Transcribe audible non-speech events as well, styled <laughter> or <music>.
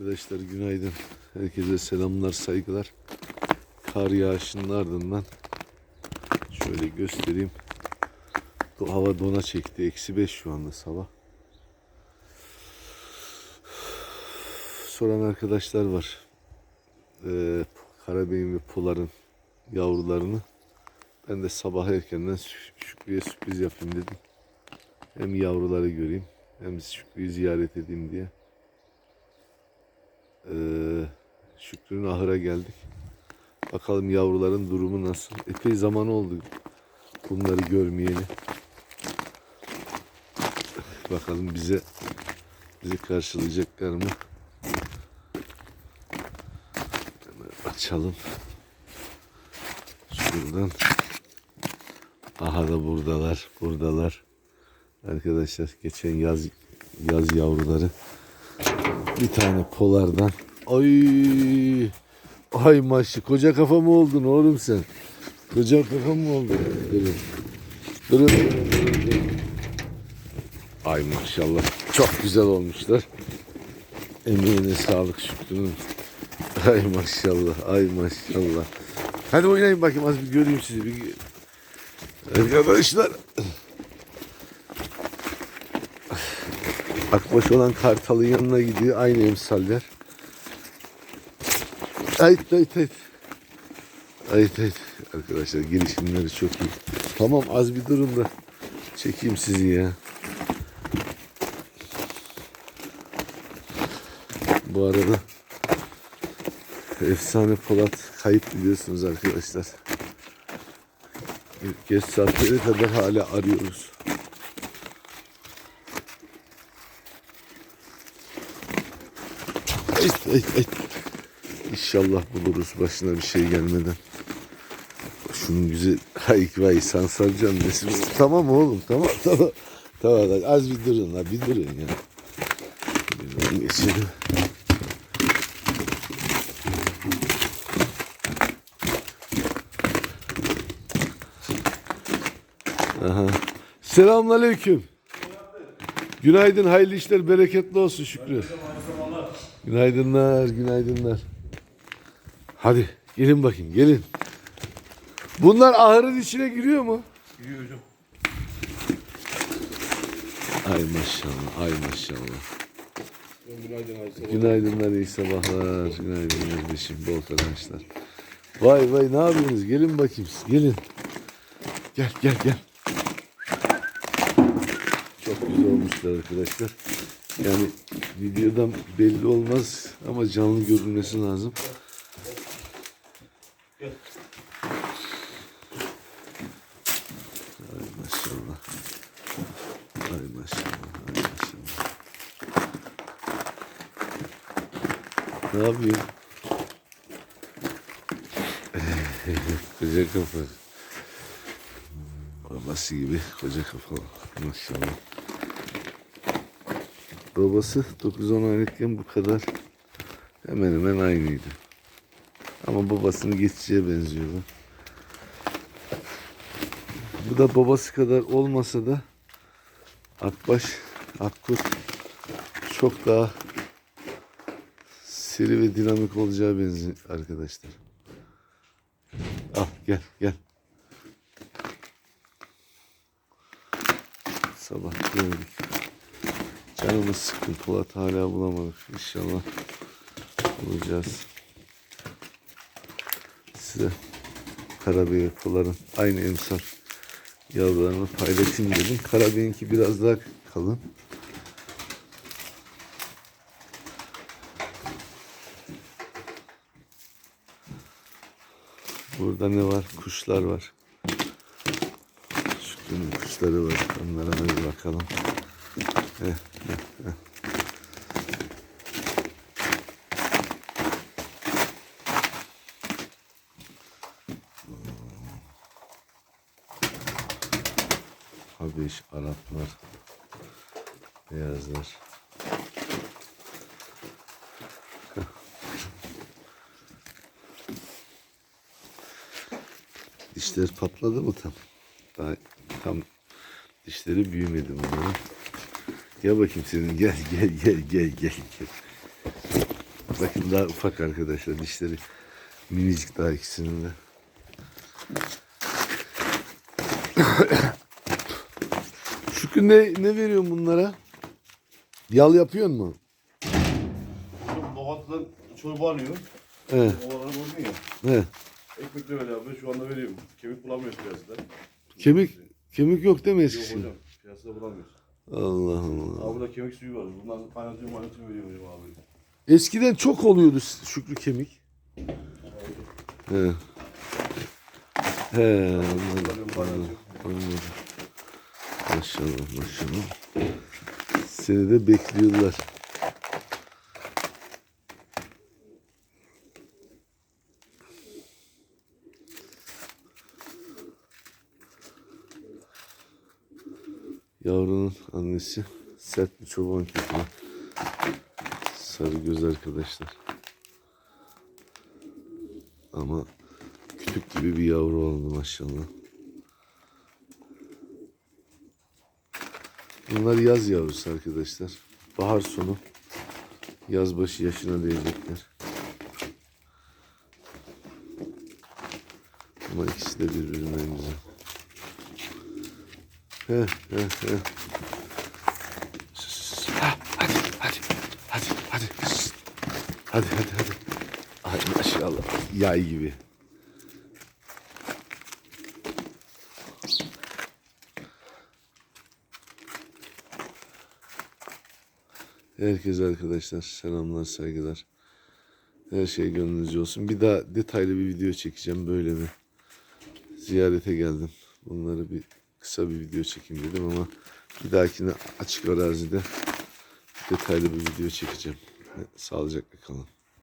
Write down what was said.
Arkadaşlar günaydın. Herkese selamlar, saygılar. Kar yağışının ardından şöyle göstereyim. Hava dona çekti. Eksi 5 şu anda sabah. Soran arkadaşlar var. Ee, Karabey'in ve Polar'ın yavrularını. Ben de sabah erkenden Şü- Şükrü'ye sürpriz yapayım dedim. Hem yavruları göreyim hem Şükrü'yü ziyaret edeyim diye. Ee, Şükrü'nün ahıra geldik. Bakalım yavruların durumu nasıl. Epey zaman oldu bunları görmeyeli. Bakalım bize bizi karşılayacaklar mı? Hemen açalım. Şuradan. Aha da buradalar. Buradalar. Arkadaşlar geçen yaz yaz yavruları. Bir tane polardan. Ay. Ay maşı. Koca kafa mı oldun oğlum sen? Koca kafa mı oldun? Durun. Durun. Ay maşallah. Çok güzel olmuşlar. Emeğine sağlık Şükrü'nün. Ay maşallah. Ay maşallah. Hadi oynayın bakayım az bir göreyim sizi. Bir... Arkadaşlar. Akbaş olan Kartal'ın yanına gidiyor. Aynı emsaller. Ayıt ayıt ayıt. Ayıt ayıt. Arkadaşlar girişimleri çok iyi. Tamam az bir durun da çekeyim sizi ya. Bu arada efsane Polat kayıp biliyorsunuz arkadaşlar. Geç saatleri kadar hala arıyoruz. Ay, ay, ay. İnşallah buluruz başına bir şey gelmeden. Şunun güzel ay vay sansarcan nesi? Tamam oğlum tamam <laughs> tamam. Tamam az bir durun la bir durun ya. Geçelim. Aha. Selamünaleyküm. Günaydın, hayırlı işler, bereketli olsun Şükrü. Günaydınlar, günaydınlar. Hadi gelin bakayım, gelin. Bunlar ahırın içine giriyor mu? Giriyor hocam. Ay maşallah, ay maşallah. Günaydın abi. sabah. Günaydınlar, iyi sabahlar. Günaydın kardeşim, bol kazançlar. Vay vay ne yapıyorsunuz? Gelin bakayım, siz, gelin. Gel, gel, gel. Çok güzel olmuşlar arkadaşlar. Yani videodan belli olmaz ama canlı görünmesi lazım. Ay maşallah. Ay maşallah. Ay maşallah. Ne yapıyorsun? <laughs> koca kafa. Babası gibi koca kafa. Maşallah. Babası 9-10 aylıkken bu kadar hemen hemen aynıydı. Ama babasını geçiciye benziyordu. Bu da babası kadar olmasa da Akbaş, Akkurt çok daha seri ve dinamik olacağı benziyor arkadaşlar. Al gel gel. Sabah gördük. Canımız sıkkın. Polat hala bulamadık. İnşallah bulacağız. Size Karabey ve Polar'ın aynı emsal yavrularını paylaşayım dedim. Karabey'inki biraz daha kalın. Burada ne var? Kuşlar var. Şükrü'nün kuşları var. Onlara bir bakalım. Habeş, Araplar, beyazlar. Dişler patladı mı tam? Daha tam dişleri büyümedi bunların. Gel bakayım senin gel <laughs> gel gel gel gel gel. Bakın daha ufak arkadaşlar. Dişleri minicik daha ikisinin de. <coughs> Şükrü ne, ne veriyorsun bunlara? Yal yapıyor mu? Babat'tan çorba alıyor. He, Ovaları bozdun ya. he. Ekmekle öyle abi. Şu anda veriyorum. Kemik bulamıyoruz piyasada. Kemik kemik yok değil mi Yok Eskişehir? hocam. Piyasada bulamıyoruz. Allah Allah. Abi burada kemik suyu var. Bundan kaynatıyorum kaynatıyorum veriyorum hocam abi. Eskiden çok oluyordu Şükrü kemik. He. He, anladım. Alıyorum kaynatıyorum. Anladım. Maşallah maşallah. Seni de bekliyorlar. Yavrunun annesi sert bir çoban köpeği. Sarı göz arkadaşlar. Ama kütük gibi bir yavru oldu maşallah. Bunlar yaz yavrusu arkadaşlar. Bahar sonu. Yaz başı yaşına değecekler. Ama ikisi de birbirinden güzel. Heh, heh, heh. Ha, Hadi, hadi, hadi, hadi. Hadi, hadi, hadi. Ay maşallah. Yay gibi. Herkese arkadaşlar selamlar saygılar. Her şey gönlünüzce olsun. Bir daha detaylı bir video çekeceğim böyle bir. Ziyarete geldim. Bunları bir kısa bir video çekeyim dedim ama bir dahakine açık arazide detaylı bir video çekeceğim. Sağlıcakla kalın.